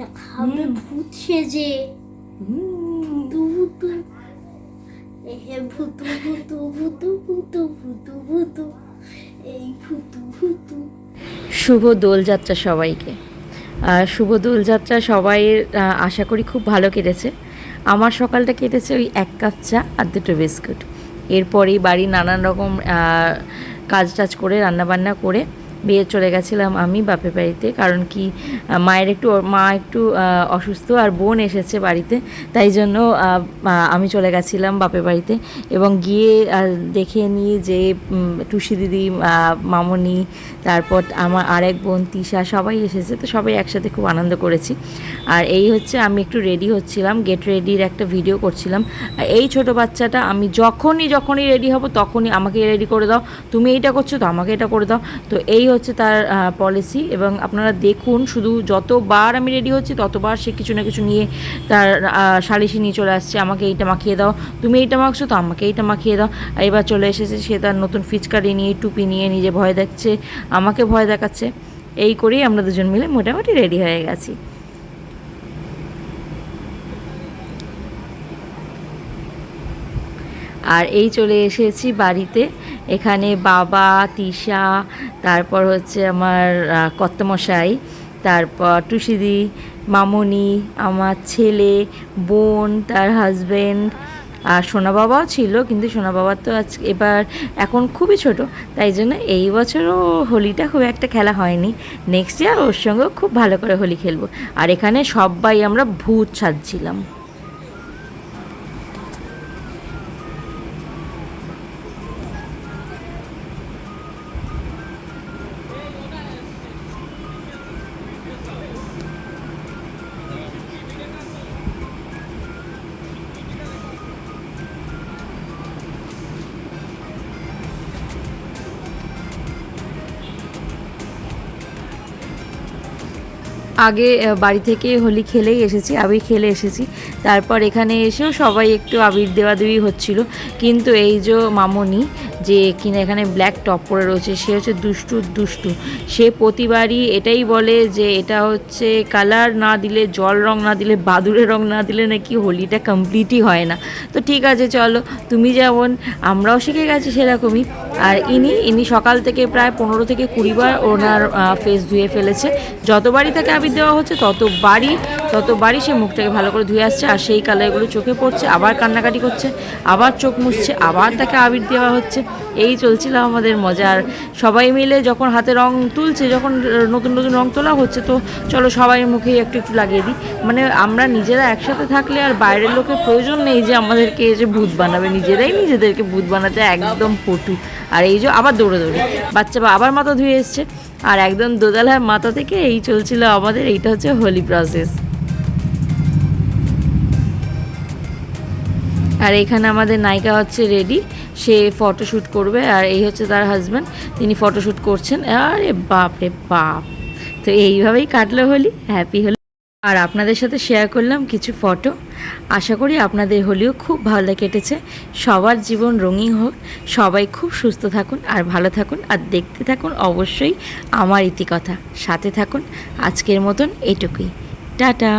দেখাবে ভূত সেজে ভূতু ভূতু। ভূতু ভূতু ভূতু ভূতু ভূতু ভূতু। এই ভূতু ভূতু। শুভ দোলযাত্রা সবাইকে। আর শুভ দোলযাত্রা সবাই আশা করি খুব ভালো কেটেছে। আমার সকালটা কেটেছে ওই এক কাপ চা আর দুটো বিস্কুট। এরপরেই বাড়ি নানান রকম কাজ টাজ করে রান্নাবান্না করে বিয়ে চলে গেছিলাম আমি বাপের বাড়িতে, কারণ কি মায়ের একটু মা একটু অসুস্থ আর বোন এসেছে বাড়িতে, তাই জন্য আমি চলে গেছিলাম বাপের বাড়িতে এবং গিয়ে দেখে নিয়ে যে টুসি দিদি মামনি, তারপর আমার আরেক বোন তিশা, সবাই এসেছে, তো সবাই একসাথে খুব আনন্দ করেছি। আর এই হচ্ছে আমি একটু রেডি হচ্ছিলাম গেট রেডির একটা ভিডিও করছিলাম। এই ছোট বাচ্চাটা আমি যখনই যখনই রেডি হব, তখনই আমাকে রেডি করে দাও। তুমি এইটা করছ, তো আমাকে এটা করে দাও। তো এই হচ্ছে তার পলিসি এবং আপনারা দেখুন শুধু যতবার আমি রেডি হচ্ছি, ততবার সে কিছু না কিছু নিয়ে তার সালিশি নিয়ে চলে আসছে। আমাকে এইটা মাখিয়ে দাও। তুমি এইটা মাখছো তো আমাকে এইটা মাখিয়ে দাও। এবার চলে এসেছে, সে তার নতুন ফিচকারি নিয়ে, টুপি নিয়ে নিজে ভয় দেখছে আমাকে ভয় দেখাচ্ছে। এই করেই আমরা দুজন মিলে মোটামুটি রেডি হয়ে গেছি। আর এই চলে এসেছি বাড়িতে। এখানে বাবা তিশা তারপর হচ্ছে আমার আহ, কর্তামশাই তারপর টুসিদি মামনি আমার ছেলে বোন তার হাজবেন্ড আর সোনা বাবাও ছিল কিন্তু সোনা বাবার তো আজ এবার এখন খুবই ছোট তাই জন্য এই বছরও হোলিটা খুব একটা খেলা হয়নি। নেক্সট ইয়ার ওর সঙ্গেও খুব ভালো করে হোলি খেলব। আর এখানে সবাই আমরা ভূত সাজছিলাম। আগে বাড়ি থেকে হোলি খেলেই এসেছি, আবির খেলে এসেছি। তারপর এখানে এসেও সবাই একটু আবির দেওয়া দেওয়ি হচ্ছিল। কিন্তু এই যে মামনি, যে কিনা এখানে ব্ল্যাক টপ পরে রয়েছে, সে হচ্ছে দুষ্টু দুষ্টু। সে প্রতিবারই এটাই বলে যে এটা হচ্ছে কালার না দিলে, জল রং না দিলে, বাদুড়ের রং না দিলে নাকি হোলিটা কমপ্লিটই হয় না। তো ঠিক আছে, চলো, তুমি যেমন, আমরাও শিখে গেছি সেরকমই। আর ইনি ইনি সকাল থেকে প্রায় পনেরো থেকে কুড়িবার ওনার ফেস ধুয়ে ফেলেছে। যতবারই তাকে আবির দেওয়া হচ্ছে ততবারই ততবারই সে মুখটাকে ভালো করে ধুয়ে আসছে, আর সেই কালারগুলো চোখে পড়ছে, আবার কান্নাকাটি করছে, আবার চোখ মুছছে, আবার তাকে আবির দেওয়া হচ্ছে। এই চলছিল আমাদের মজার সবাই মিলে যখন হাতে রং তুলছে, যখন নতুন নতুন রং তোলা হচ্ছে, তো চলো সবাই মুখেই একটু একটু লাগিয়ে দিই। মানে আমরা নিজেরা একসাথে থাকলে আর বাইরের লোকের প্রয়োজন নেই যে আমাদেরকে এসে ভূত বানাবে, নিজেরাই নিজেদেরকে ভূত বানাতে একদম পটু। আর এই যে আবার দৌড়ে দৌড়ে বাচ্চা বা আবার মাথা ধুয়ে এসছে আর একদম দোতলার মাথা থেকে এই চলছিল আমাদের, এইটা হচ্ছে হোলি প্রসেস আর এখানে আমাদের নায়িকা হচ্ছে রেডি সে ফটোশ্যুট করবে, আর এই হচ্ছে তার হাজব্যান্ড তিনি ফটোশ্যুট করছেন। আরে বাপ রে বাপ! তো এইভাবেই কাটলো হোলি হ্যাপি হোলি। আর আপনাদের সাথে শেয়ার করলাম কিছু ফটো আশা করি আপনাদের হোলিও খুব ভালো কেটেছে। সবার জীবন রঙিন হোক। সবাই খুব সুস্থ থাকুন আর ভালো থাকুন। আর দেখতে থাকুন অবশ্যই আমার ইতিকথা। সাথে থাকুন। আজকের মতন এটুকুই। টাটা!